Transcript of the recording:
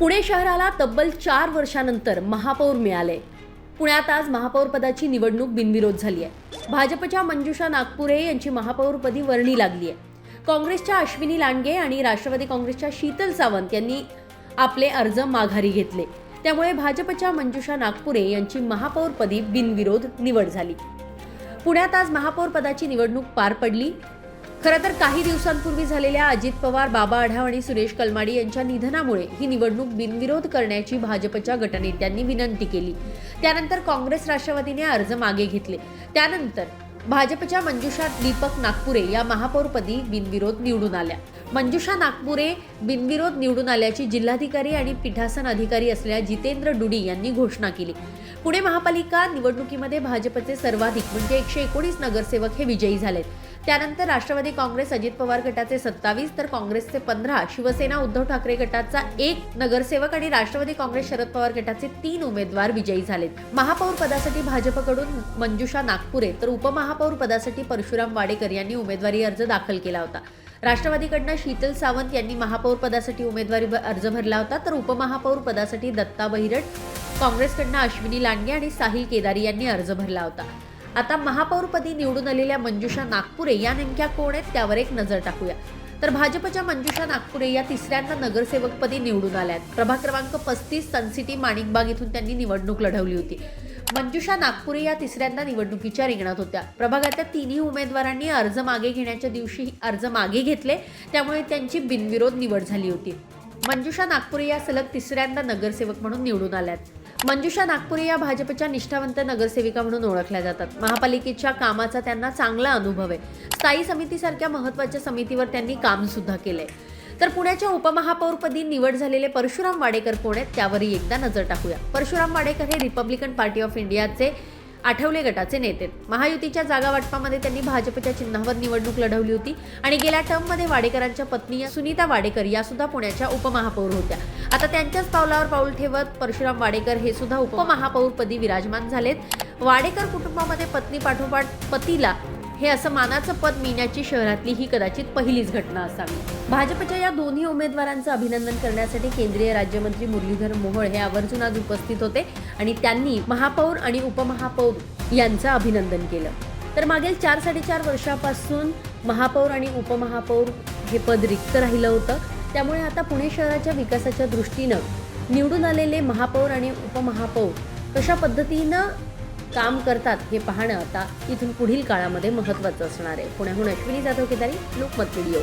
पुणे शहराला तब्बल चार वर्षानंतर महापौर मिळाले. पुण्यात आज महापौरपदाची निवडणूक बिनविरोध झाली आहे. भाजपच्या मंजुषा नागपुरे यांची महापौरपदी वर्णी लागली आहे. काँग्रेसच्या अश्विनी लांडगे आणि राष्ट्रवादी काँग्रेसच्या शीतल सावंत यांनी आपले अर्ज माघारी घेतले. त्यामुळे भाजपच्या मंजुषा नागपुरे यांची महापौरपदी बिनविरोध निवड झाली. पुण्यात आज महापौरपदाची निवडणूक पार पडली. खरं तर काही दिवसांपूर्वी झालेल्या अजित पवार बाबा आढाव आणि सुरेश कलमाडी यांच्या निधनामुळे ही निवडणूक बिनविरोध करण्याची भाजपच्या गटनेत्यांनी विनंती केली. त्यानंतर काँग्रेस राष्ट्रवादीने अर्ज मागे घेतले. त्यानंतर भाजपच्या मंजुषा दीपक नागपुरे या महापौरपदी बिनविरोध निवडून आल्या. मंजुषा नागपुरे बिनविरोध निवडून आल्याची जिल्हाधिकारी आणि पीठासन अधिकारी असलेल्या जितेंद्र डुडी यांनी घोषणा केली. पुणे महापालिका निवडणुकीमध्ये भाजपचे सर्वाधिक म्हणजे एकशे एकोणीस नगरसेवक हे विजयी झालेत. त्यानंतर राष्ट्रवादी काँग्रेस अजित पवार गटाचे सत्तावीस तर काँग्रेसचे पंधरा शिवसेना उद्धव ठाकरे गटाचा एक नगरसेवक आणि राष्ट्रवादी काँग्रेस शरद पवार गटाचे तीन उमेदवार विजयी झालेत. महापौर पदासाठी भाजपकडून मंजुषा नागपुरे तर उपमहापौर पदासाठी परशुराम वाडेकर यांनी उमेदवारी अर्ज दाखल केला होता. राष्ट्रवादीकडनं शीतल सावंत यांनी महापौर पदासाठी उमेदवारी अर्ज भरला होता तर उपमहापौर पदासाठी दत्ता बहिरट काँग्रेसकडनं अश्विनी लांडगे आणि साहिल केदारी यांनी अर्ज भरला होता. आता महापौरपदी निवडून आलेल्या मंजुषा नागपुरे या नेमक्या कोण आहेत त्यावर एक नजर टाकूया. तर भाजपच्या मंजुषा नागपुरे या तिसऱ्यांदा नगरसेवकपदी निवडून आल्या आहेत प्रभाग क्रमांक पस्तीस सनसिटी माणिकबाग इथून त्यांनी निवडणूक लढवली होती. मंजुषा नागपुरे या तिसऱ्यांदा निवडणुकीच्या रिंगणात होत्या. प्रभागातल्या तिन्ही उमेदवारांनी अर्ज मागे घेण्याच्या दिवशी अर्ज मागे घेतले त्यामुळे त्यांची बिनविरोध निवड झाली होती. मंजुषा नागपुरे या सलग तिसऱ्यांदा नगरसेवक म्हणून निवडून आल्यात. मंजुषा नागपुरे या भाजपच्या निष्ठावंत नगरसेविका म्हणून ओळखल्या जातात. महापालिकेच्या कामाचा त्यांना चांगला अनुभव आहे. स्थायी समितीसारख्या महत्त्वाच्या समितीवर त्यांनी काम सुद्धा केलंय. तर पुण्याच्या उपमहापौरपदी निवड झालेले परशुराम वाडेकर कोण आहेत त्यावरही एकदा नजर टाकूया. परशुराम वाडेकर हे रिपब्लिकन पार्टी ऑफ इंडियाचे आठवले गटाचे नेते. महायुतीच्या जागा वाटपामध्ये त्यांनी भाजपच्या चिन्हावर निवडणूक लढवली होती आणि गेल्या टर्ममध्ये वाडेकरांच्या पत्नी सुनीता वाडेकर या सुद्धा पुण्याच्या उपमहापौर होत्या. आता त्यांच्याच पावलावर पाऊल ठेवत परशुराम वाडेकर हे सुद्धा उपमहापौरपदी विराजमान झालेत. वाडेकर कुटुंबामध्ये पत्नी पाठोपाठ पतीला हे असं मानाचं पद मिळण्याची शहरातली ही कदाचित पहिलीच घटना असावी. भाजपच्या या दोन्ही उमेदवारांचं अभिनंदन करण्यासाठी केंद्रीय राज्यमंत्री मुरलीधर मोहोळ हे आवर्जून आज उपस्थित होते आणि त्यांनी महापौर आणि उपमहापौर यांचं अभिनंदन केलं. तर मागील चार साडेचार वर्षापासून महापौर आणि उपमहापौर हे पद रिक्त राहिलं होतं. त्यामुळे आता पुणे शहराच्या विकासाच्या दृष्टीनं निवडून आलेले महापौर आणि उपमहापौर कशा पद्धतीनं काम करतात हे पाहणं आता इथून पुढील काळामध्ये महत्त्वाचं असणार आहे. पुण्याहून अश्विनी जाधव केदारी लोकमत व्हिडिओ.